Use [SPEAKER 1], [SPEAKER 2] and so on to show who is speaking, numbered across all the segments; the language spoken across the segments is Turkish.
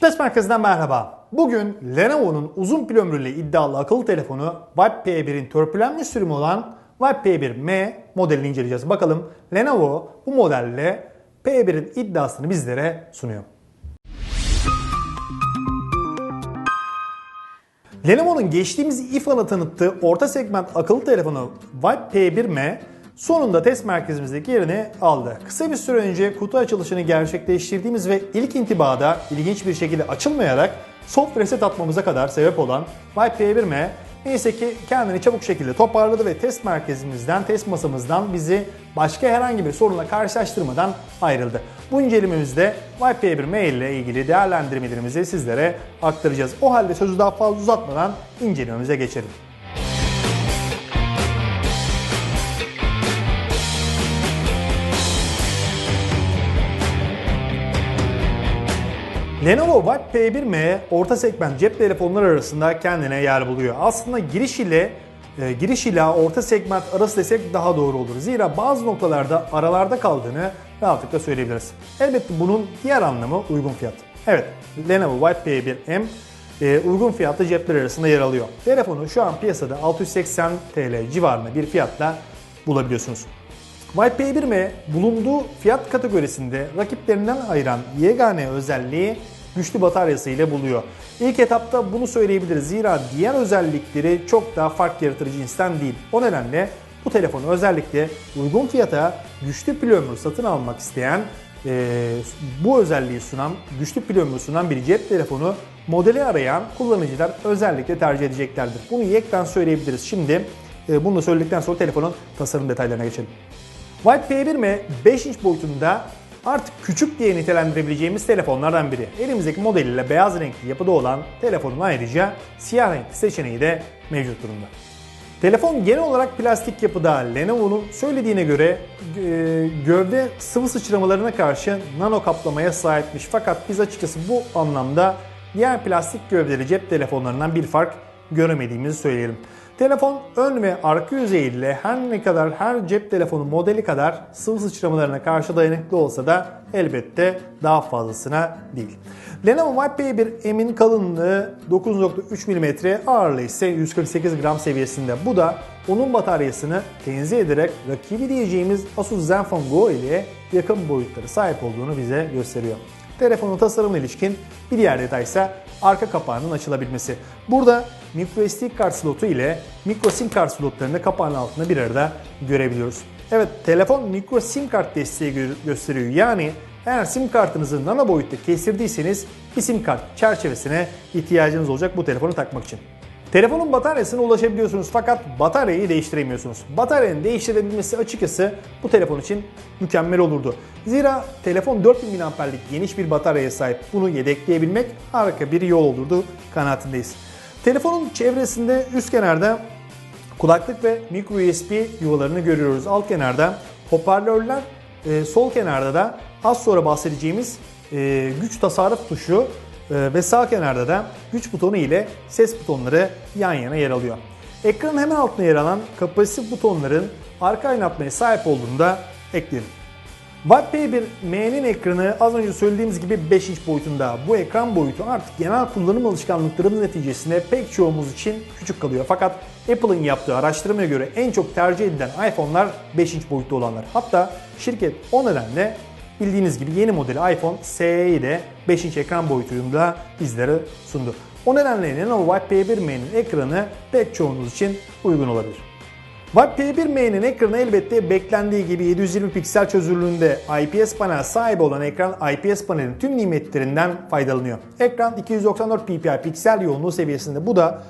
[SPEAKER 1] Şipes Merkezi'nden merhaba. Bugün Lenovo'nun uzun pil ömrüyle iddialı akıllı telefonu Vibe P1'in törpülenmiş sürümü olan Vibe P1M modelini inceleyeceğiz. Bakalım Lenovo bu modelle P1'in iddiasını bizlere sunuyor. Lenovo'nun geçtiğimiz IFA'nı tanıttığı orta segment akıllı telefonu Vibe P1M sonunda test merkezimizdeki yerini aldı. Kısa bir süre önce kutu açılışını gerçekleştirdiğimiz ve ilk intibada ilginç bir şekilde açılmayarak soft reset atmamıza kadar sebep olan Vibe P1M neyse ki kendini çabuk şekilde toparladı ve test merkezimizden, test masamızdan bizi başka herhangi bir sorunla karşılaştırmadan ayrıldı. Bu incelememizde Vibe P1M ile ilgili değerlendirmelerimizi sizlere aktaracağız. O halde sözü daha fazla uzatmadan incelememize geçelim. Lenovo Vibe P1M orta segment cep telefonları arasında kendine yer buluyor. Aslında giriş ile e, giriş ile orta segment arası desek daha doğru olur. Zira bazı noktalarda aralarda kaldığını rahatlıkla söyleyebiliriz. Elbette bunun diğer anlamı uygun fiyat. Evet, Lenovo Vibe P1M e, uygun fiyatlı cepler arasında yer alıyor. Telefonu şu an piyasada 680 TL civarında bir fiyatla bulabiliyorsunuz. Vibe P1M bulunduğu fiyat kategorisinde rakiplerinden ayıran yegane özelliği güçlü bataryası ile buluyor. İlk etapta bunu söyleyebiliriz. Zira diğer özellikleri çok daha fark yaratır cinsten değil. O nedenle bu telefonu özellikle uygun fiyata güçlü pil ömrü satın almak isteyen e, bu özelliği sunan, güçlü pil ömrü sunan bir cep telefonu modeli arayan kullanıcılar özellikle tercih edeceklerdir. Bunu yekten söyleyebiliriz. Şimdi e, bunu da söyledikten sonra telefonun tasarım detaylarına geçelim. Vibe P1M 5 inç boyutunda artık küçük diye nitelendirebileceğimiz telefonlardan biri. Elimizdeki modeliyle beyaz renkli yapıda olan telefonun ayrıca siyah renkli seçeneği de mevcut durumda. Telefon genel olarak plastik yapıda Lenovo'nun söylediğine göre e, gövde sıvı sıçramalarına karşı nano kaplamaya sahipmiş. Fakat biz açıkçası bu anlamda diğer plastik gövdeli cep telefonlarından bir fark göremediğimizi söyleyelim. Telefon ön ve arka yüzeyiyle her ne kadar her cep telefonu modeli kadar sıvı sıçramalarına karşı dayanıklı olsa da elbette daha fazlasına değil. Lenovo Vibe P1M'in kalınlığı 9.3 mm, ağırlığı ise 148 gram seviyesinde. Bu da onun bataryasını tenzih ederek rakibi diyeceğimiz Asus Zenfone Go ile yakın boyutları sahip olduğunu bize gösteriyor. Telefonun tasarımına ilişkin bir diğer detay ise arka kapağının açılabilmesi. Burada microSD kart slotu ile micro sim kart slotlarını kapağın altında bir arada görebiliyoruz. Evet telefon micro sim kart desteği gö gösteriyor. Yani eğer sim kartınızı nano boyutta kestirdiyseniz bir sim kart çerçevesine ihtiyacınız olacak bu telefonu takmak için. Telefonun bataryasına ulaşabiliyorsunuz fakat bataryayı değiştiremiyorsunuz. Bataryanın değiştirebilmesi açıkçası bu telefon için mükemmel olurdu. Zira telefon 4000 mAh'lik geniş bir bataryaya sahip. Bunu yedekleyebilmek harika bir yol olurdu kanaatindeyiz. Telefonun çevresinde üst kenarda kulaklık ve micro USB yuvalarını görüyoruz. Alt kenarda hoparlörler, e, sol kenarda da az sonra bahsedeceğimiz e, güç tasarruf tuşu e, ve sağ kenarda da güç butonu ile ses butonları yan yana yer alıyor. Ekranın hemen altında yer alan kapasitif butonların arka aydınlatmaya sahip olduğunu da ekleyelim. Vibe P1M'nin ekranı az önce söylediğimiz gibi 5 inç boyutunda. Bu ekran boyutu artık genel kullanım alışkanlıklarımız neticesinde pek çoğumuz için küçük kalıyor. Fakat Apple'ın yaptığı araştırmaya göre en çok tercih edilen iPhone'lar 5 inç boyutta olanlar. Hatta şirket o nedenle bildiğiniz gibi yeni modeli iPhone SE'yi de 5 inç ekran boyutunda bizlere sundu. O nedenle Lenovo Vibe P1M'nin ekranı pek çoğunuz için uygun olabilir. Vibe P1M'nin ekranı elbette beklendiği gibi 720 piksel çözünürlüğünde IPS panel sahibi olan ekran IPS panelin tüm nimetlerinden faydalanıyor. Ekran 294 ppi piksel yoğunluğu seviyesinde. Bu da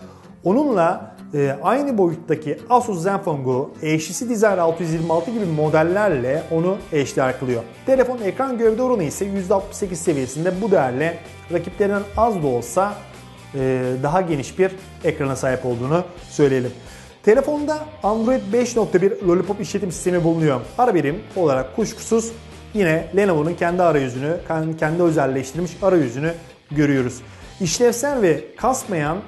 [SPEAKER 1] onunla e, aynı boyuttaki Asus Zenfone Go, HTC Desire 626 gibi modellerle onu eşdeğer kılıyor. Telefon ekran gövde oranı ise %68 seviyesinde bu değerle rakiplerinden az da olsa e, daha geniş bir ekrana sahip olduğunu söyleyelim. Telefonda Android 5.1 Lollipop işletim sistemi bulunuyor. Ara birim olarak kuşkusuz yine Lenovo'nun kendi arayüzünü, kendi özelleştirilmiş arayüzünü görüyoruz. İşlevsel ve kasmayan,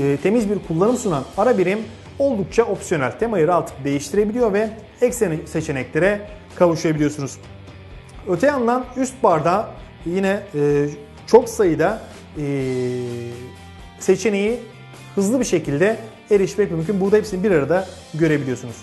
[SPEAKER 1] e, temiz bir kullanım sunan ara birim oldukça opsiyonel. Temayı rahatlıkla değiştirebiliyor ve eksen seçeneklere kavuşabiliyorsunuz. Öte yandan üst barda yine e, çok sayıda seçeneği hızlı bir şekilde erişmek mümkün. Burada hepsini bir arada görebiliyorsunuz.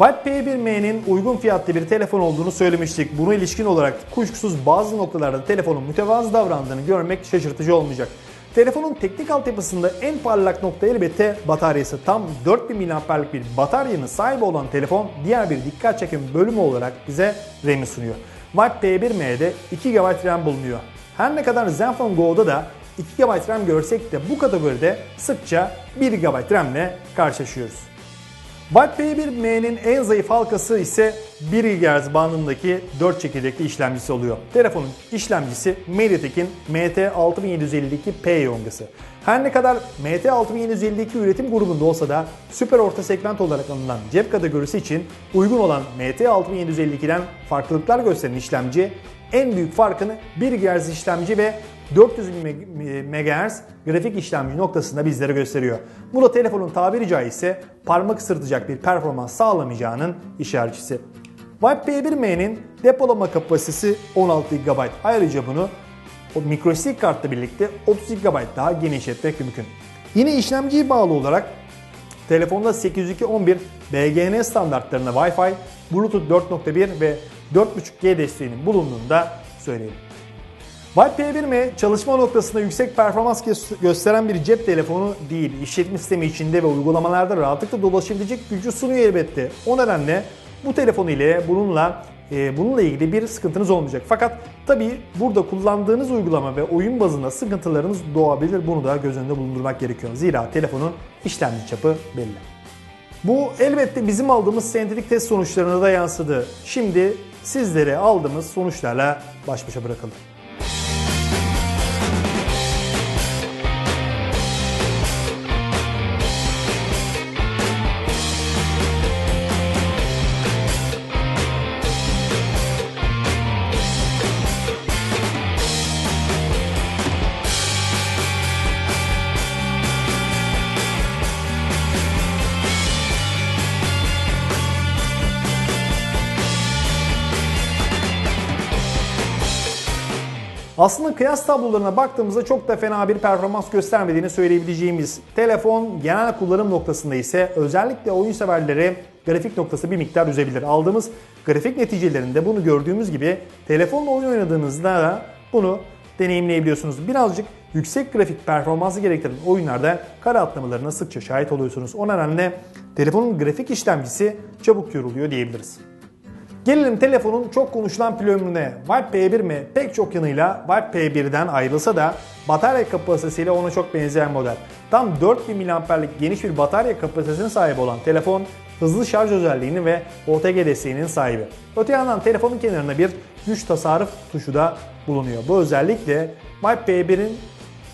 [SPEAKER 1] Vibe P1M'nin uygun fiyatlı bir telefon olduğunu söylemiştik. Buna ilişkin olarak kuşkusuz bazı noktalarda telefonun mütevazı davrandığını görmek şaşırtıcı olmayacak. Telefonun teknik altyapısında en parlak nokta elbette bataryası. Tam 4000 mAh'lik bir bataryanın sahibi olan telefon diğer bir dikkat çeken bölümü olarak bize RAM'i sunuyor. Vibe P1M'de 2 GB RAM bulunuyor. Her ne kadar Zenfone Go'da da 2 GB RAM görsek de bu kategoride sıkça 1 GB RAM ile karşılaşıyoruz. Vibe P1M'nin en zayıf halkası ise 1 GHz bandındaki 4 çekirdekli işlemcisi oluyor. Telefonun işlemcisi MediaTek'in MT6752P yongası. Her ne kadar MT6752 üretim grubunda olsa da süper orta segment olarak anılan cep kategorisi için uygun olan MT6752'den farklılıklar gösteren işlemci en büyük farkını 1 GHz işlemci ve 400 MHz grafik işlemci noktasında bizlere gösteriyor. Bu da telefonun tabiri caizse parmak ısırtacak bir performans sağlamayacağının işaretçisi. Vibe P1M'nin depolama kapasitesi 16 GB. Ayrıca bunu o microSD kartla birlikte 30 GB daha genişletmek mümkün. Yine işlemciye bağlı olarak telefonda 802.11 BGN standartlarına Wi-Fi, Bluetooth 4.1 ve 4.5G desteğinin bulunduğunu da söyleyelim. Vibe P1M çalışma noktasında yüksek performans gösteren bir cep telefonu değil. İşletme sistemi içinde ve uygulamalarda rahatlıkla dolaşabilecek gücü sunuyor elbette. O nedenle bu telefon ile bununla e, bununla ilgili bir sıkıntınız olmayacak. Fakat tabi burada kullandığınız uygulama ve oyun bazında sıkıntılarınız doğabilir. Bunu da göz önünde bulundurmak gerekiyor. Zira telefonun işlemci çapı belli. Bu elbette bizim aldığımız sentetik test sonuçlarına da yansıdı. Şimdi sizlere aldığımız sonuçlarla baş başa bırakalım. Aslında kıyas tablolarına baktığımızda çok da fena bir performans göstermediğini söyleyebileceğimiz telefon genel kullanım noktasında ise özellikle oyun severleri grafik noktası bir miktar üzebilir. Aldığımız grafik neticelerinde bunu gördüğümüz gibi telefonla oyun oynadığınızda da bunu deneyimleyebiliyorsunuz. Birazcık yüksek grafik performansı gerektiren oyunlarda kare atlamalarına sıkça şahit oluyorsunuz. O nedenle telefonun grafik işlemcisi çabuk yoruluyor diyebiliriz. Gelelim telefonun çok konuşulan planörüne. Vibe P1 mi pek çok yanıyla Vibe P1'den ayrılsa da batarya kapasitesiyle ona çok benzeyen model. Tam 4000 mAh'lik geniş bir batarya kapasitesine sahip olan telefon hızlı şarj özelliğini ve OTG desteğinin sahibi. Öte yandan telefonun kenarında bir güç tasarruf tuşu da bulunuyor. Bu özellikle Vibe P1'in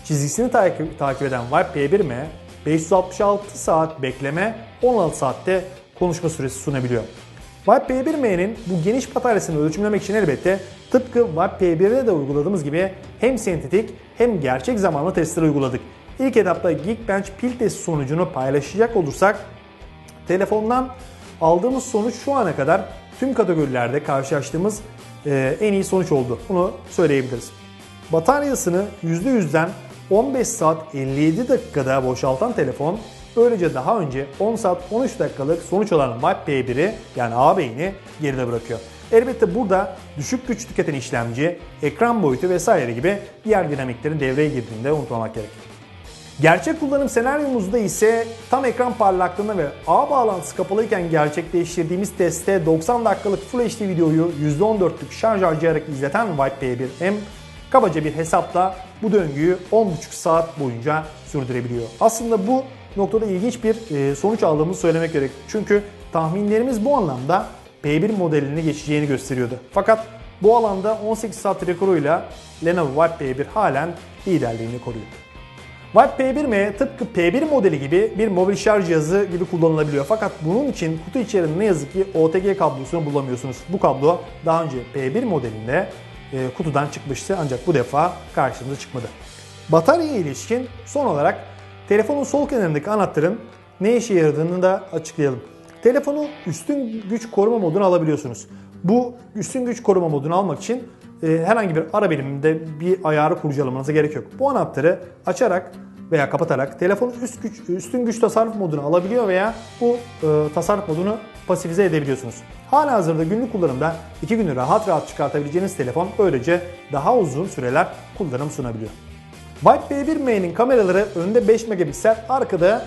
[SPEAKER 1] çizgisini takip, takip eden Vibe P1 m 566 saat bekleme 16 saatte konuşma süresi sunabiliyor. Vibe P1M'nin bu geniş bataryasını ölçümlemek için elbette tıpkı Vibe P1'de de uyguladığımız gibi hem sentetik hem gerçek zamanlı testleri uyguladık. İlk etapta Geekbench pil testi sonucunu paylaşacak olursak telefondan aldığımız sonuç şu ana kadar tüm kategorilerde karşılaştığımız e, en iyi sonuç oldu. Bunu söyleyebiliriz. Bataryasını %100'den 15 saat 57 dakikada boşaltan telefon Böylece daha önce 10 saat 13 dakikalık sonuç olan Vibe P1'i yani A beyni geride bırakıyor. Elbette burada düşük güç tüketen işlemci, ekran boyutu vesaire gibi diğer dinamiklerin devreye girdiğinde unutmamak gerekir. Gerçek kullanım senaryomuzda ise tam ekran parlaklığına ve ağ bağlantısı kapalıyken gerçekleştirdiğimiz testte 90 dakikalık Full HD videoyu %14'lük şarj harcayarak izleten Vibe P1M kabaca bir hesapla bu döngüyü 10,5 saat boyunca sürdürebiliyor. Aslında bu noktada ilginç bir e, sonuç aldığımızı söylemek gerek. Çünkü tahminlerimiz bu anlamda P1 modelini geçeceğini gösteriyordu. Fakat bu alanda 18 saat rekoruyla Lenovo Vibe P1 halen liderliğini koruyor. Vibe P1M tıpkı P1 modeli gibi bir mobil şarj cihazı gibi kullanılabiliyor. Fakat bunun için kutu içerisinde ne yazık ki OTG kablosunu bulamıyorsunuz. Bu kablo daha önce P1 modelinde e, kutudan çıkmıştı ancak bu defa karşımıza çıkmadı. Bataryaya ilişkin son olarak Telefonun sol kenarındaki anahtarın ne işe yaradığını da açıklayalım. Telefonu üstün güç koruma moduna alabiliyorsunuz. Bu üstün güç koruma modunu almak için e, herhangi bir ara biriminde bir ayarı kurcalamanıza gerek yok. Bu anahtarı açarak veya kapatarak telefonun üst güç, üstün güç tasarruf modunu alabiliyor veya bu e, tasarruf modunu pasifize edebiliyorsunuz. Hala hazırda günlük kullanımda 2 günü rahat rahat çıkartabileceğiniz telefon böylece daha uzun süreler kullanım sunabiliyor. Vibe B1M'nin kameraları önde 5 megapiksel, arkada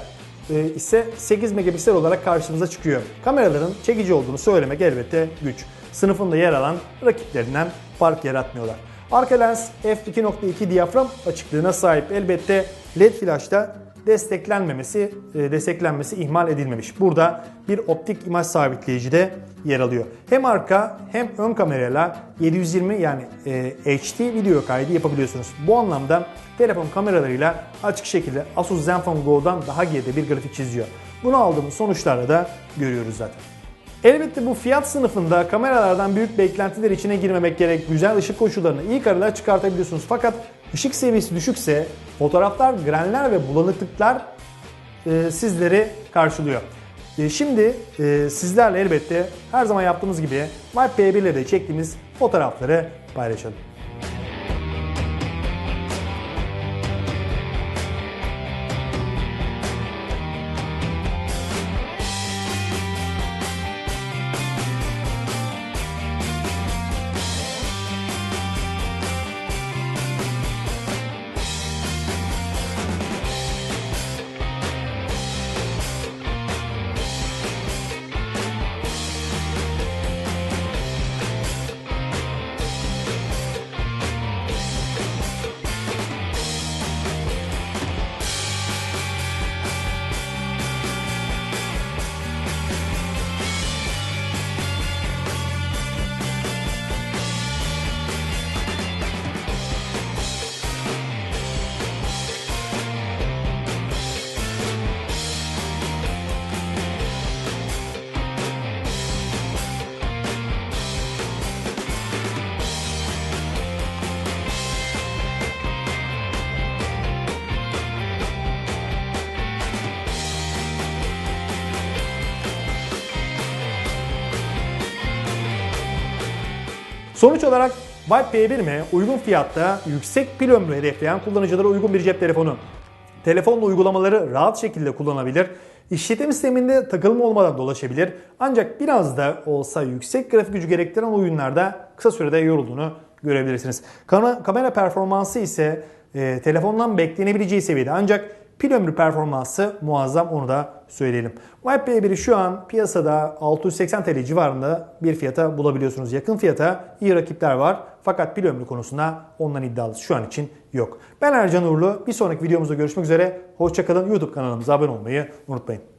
[SPEAKER 1] e, ise 8 megapiksel olarak karşımıza çıkıyor. Kameraların çekici olduğunu söylemek elbette güç. Sınıfında yer alan rakiplerinden fark yaratmıyorlar. Arka lens f2.2 diyafram açıklığına sahip. Elbette LED flash'ta desteklenmemesi, e, desteklenmesi ihmal edilmemiş. Burada bir optik imaj sabitleyici de yer alıyor. Hem arka hem ön kamerayla 720 yani e, HD video kaydı yapabiliyorsunuz. Bu anlamda telefon kameralarıyla açık şekilde Asus Zenfone Go'dan daha geride bir grafik çiziyor. Bunu aldığımız sonuçlarda da görüyoruz zaten. Elbette bu fiyat sınıfında kameralardan büyük beklentiler içine girmemek gerek. Güzel ışık koşullarını iyi kareler çıkartabiliyorsunuz. Fakat ışık seviyesi düşükse fotoğraflar, grenler ve bulanıklıklar e, sizleri karşılıyor. E, şimdi e, sizlerle elbette her zaman yaptığımız gibi P1 ile de çektiğimiz fotoğrafları paylaşalım. Sonuç olarak Vibe P1M uygun fiyatta yüksek pil ömrü hedefleyen kullanıcılara uygun bir cep telefonu. Telefonla uygulamaları rahat şekilde kullanabilir. İşletim sisteminde takılma olmadan dolaşabilir. Ancak biraz da olsa yüksek grafik gücü gerektiren oyunlarda kısa sürede yorulduğunu görebilirsiniz. Kam- kamera performansı ise e, telefondan beklenebileceği seviyede ancak pil ömrü performansı muazzam onu da söyleyelim. Vibe P1'i şu an piyasada 680 TL civarında bir fiyata bulabiliyorsunuz. Yakın fiyata iyi rakipler var fakat pil ömrü konusunda ondan iddialısı şu an için yok. Ben Ercan Uğurlu. Bir sonraki videomuzda görüşmek üzere. Hoşçakalın. YouTube kanalımıza abone olmayı unutmayın.